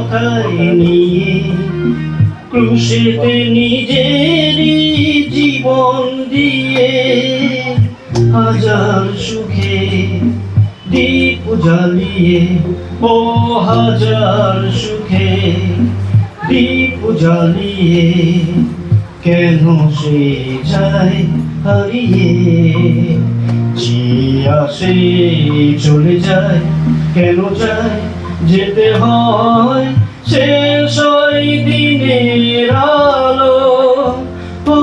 মাথায় নিয়ে ক্রুশেতে নিজেরই জীবন দিয়ে হাজার সুখে দীপ জ্বালিয়ে, ও হাজার সুখে দীপ জ্বালিয়ে কেন সে যায় হারিয়ে? যে আসে চলে যায়, কেন যায় যেতে হয় শেষ ওই দিনের আলো। ও,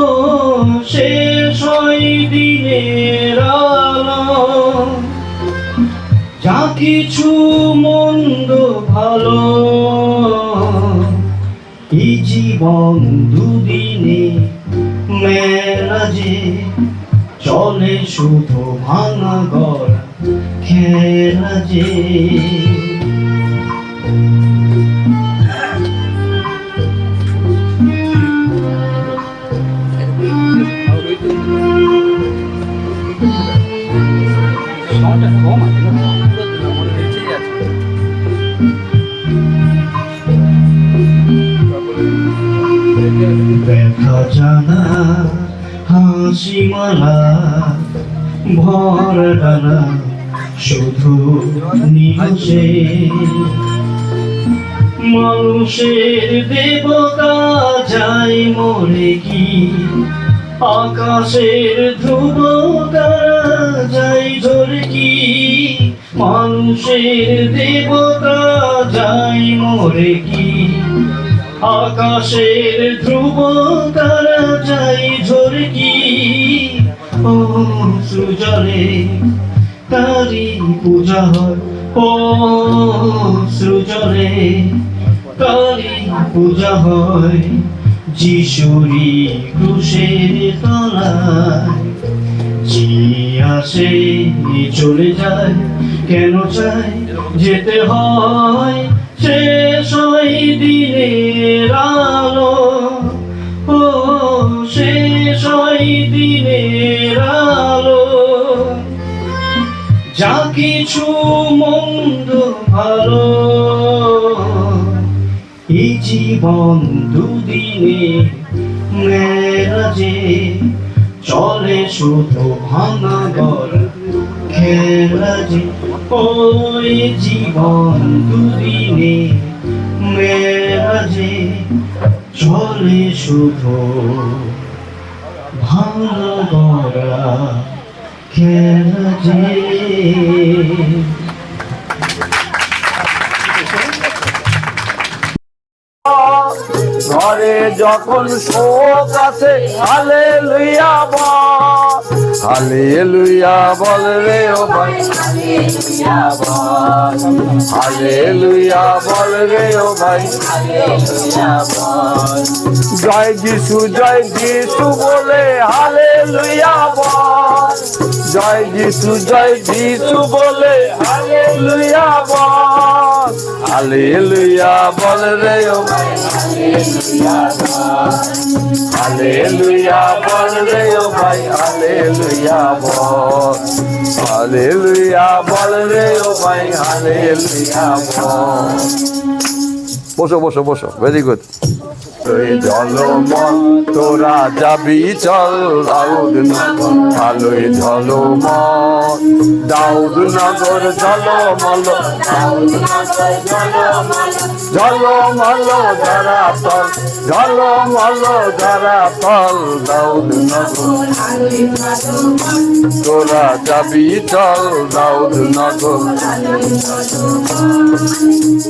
শেষ ওই দিনের আলো। যা কিছু মন্দ ভালো, এই জীবন দুদিনে মেলা যে চলে শুধু ভাঙা ঘর খেলা যে দেখা জানা হাসি ভর শুধু নিহসে মানুষের দেবতা যায় মরে কি, আকাশের ধ্রুব তারা যাই ঝরে মানুষের দেবতা যাই মরে কি? আকাশের ধ্রুব তারা যাই ঝরে কি? ও সৃজনে তারি পূজা হয়। ও সৃজনে তারি পূজা হয়। যিশুরি ক্রুশের তলায়, যে আসে চলে যায়। কেন চায় যেতে হয় শেষ ওই দিনের আলো? ও, শেষ ওই দিনের আলো। যা কিছু মন্দ ভালো, এই জীবন দুদিনে মেরাজে চলে শুধু ভাঙা ঘর খেলা যে ওই জীবন দুদিনে মেরাজে চলে শুধু ভালো গড়া খেলা যে। ঘরে যখন শোক আছে হালে লুইয়া বল। হালে লুইয়া বল রে ও ভাই। হালে লুইয়া বল রে ও ভাই। জয় যিশু জয় যিশু বলে হালে লুইয়া বল। জয় যিশু জয় যিশু বলে হালে লুইয়া বল। হালে লুইয়া বল রে ও হালেলুয়া বল। রে ও ভাই, হালেলুয়া বল। হালেলুয়া বল রে ও ভাই, হালেলুয়া বল। বসো বসো বসো ভেরি গুড এই জলমল তোরা যাবি চল দাউদ নগর, ভালোই ঝলমল। দাউদ নগর ঝলমল ঝলমল। যারা তল ঝলমল, যারা তল দাউদ নগর। তোরা যাবি চল দাউদ নগর।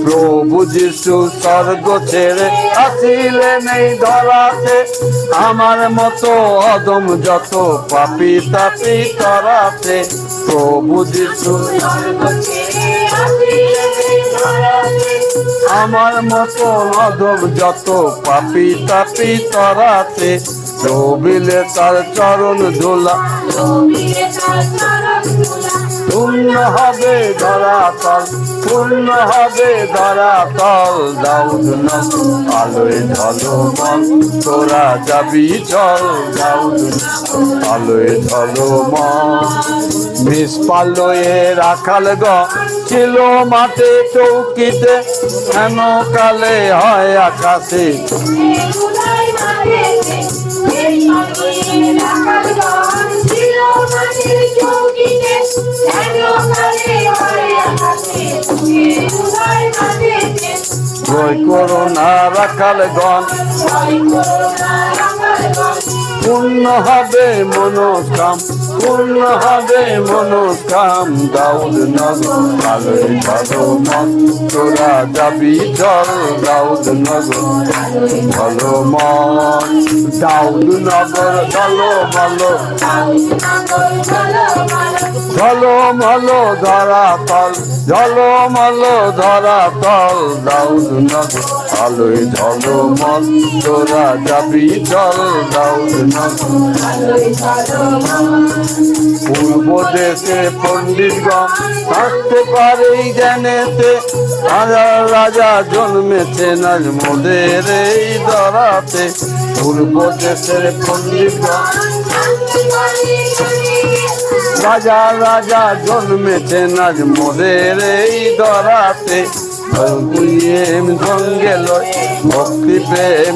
প্রভু যিশু স্বর্গ ছেড়ে নেই ধরাতে আমার মতো অদম যত পাপি তাপি তরাতে প্রভু যিশু আমার মতো অদম যত পাপি তাপি তরাতে রবিলে তার চরণ ধুলা। পূর্ণ হবে ধরাতল পূর্ণ হবে ধরাতল দাউদ আলোয় ঝলমল তোরা যাবি চল। দাউদ আলোয় ঝলমল। মিস পালয়ে রাখাল গ ছিল মাঠে চৌকিতে হেন কালে হয় আকাশে? জয় করোনা রাখাল গণ। জয় করোনা রাখাল গান পূর্ণ হবে মনোকাম পূর্ণ হবে মনোকাম দাউদ নগর আলোয় ঝলমল তোরা যাবি চল দাউদ নগর। ঝলমল দাউদ নগর ঝলমল ঝলমল ধরা তল ঝলমল ধরা তল দাউদ নগর। আলোয় ঝলমল তোরা যাবি নগর পূর্ব দেশে পণ্ডিতগণ থাকতে পারে এই জ্ঞানেতে। রাজা রাজা জন্মেছে নাজ মোদের এই দরাতে। পূর্ব দেশের পণ্ডিতগণ রাজা রাজা জন্মেছে নাজ মোদের এই দরাতে। প্রেম সঙ্গে লয় ভক্তি প্রেম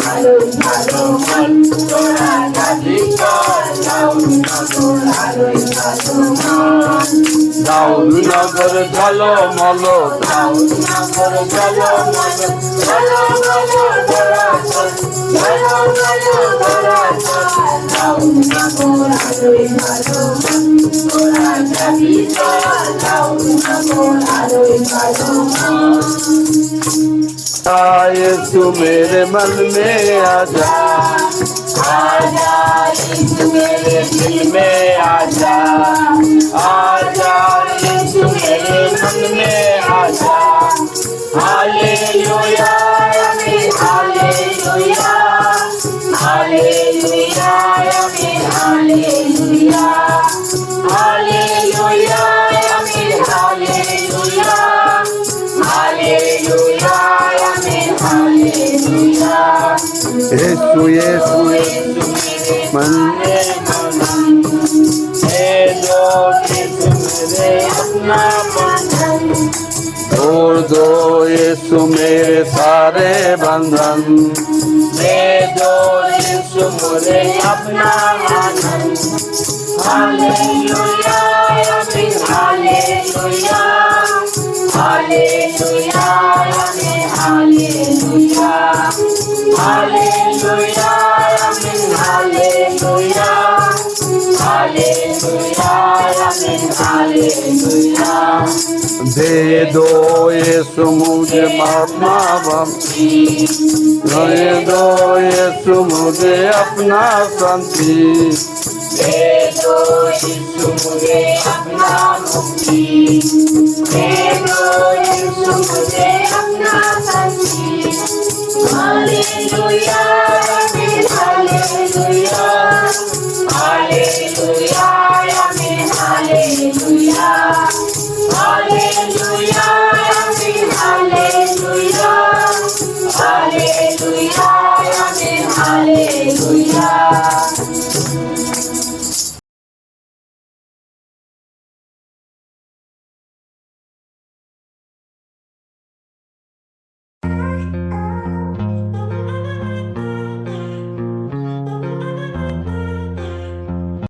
নগর জল মল দাউল নগর জল মল आए तू मेरे मन में आजा मेरे दिल में आजा आजा यीशु मेरे मन में आजा हालेलुया आमीन हालेलुया हालेलुया आमीन हालेलुया हालेलुया आमीन हालेलुया हालेलुया आमीन हालेलुया यीशु यीशु मन छोड़ यीशु मेरे सारे बंधन दे दो यीशु मुझे अपना आनंद हालेलुया आमीन हालेलुया हालेलुया आमीन हालेलुया हालेलुया आमीन हालेलुया हालेलुया आमीन हालेलुया दे दो यीशु मुझे महात्मा भक्ति दे दो यीशु मुझे अपना शांति दे दो यीशु मुझे अपना मुक्ति दे दो यीशु मुझे अपना शांति हालेलुया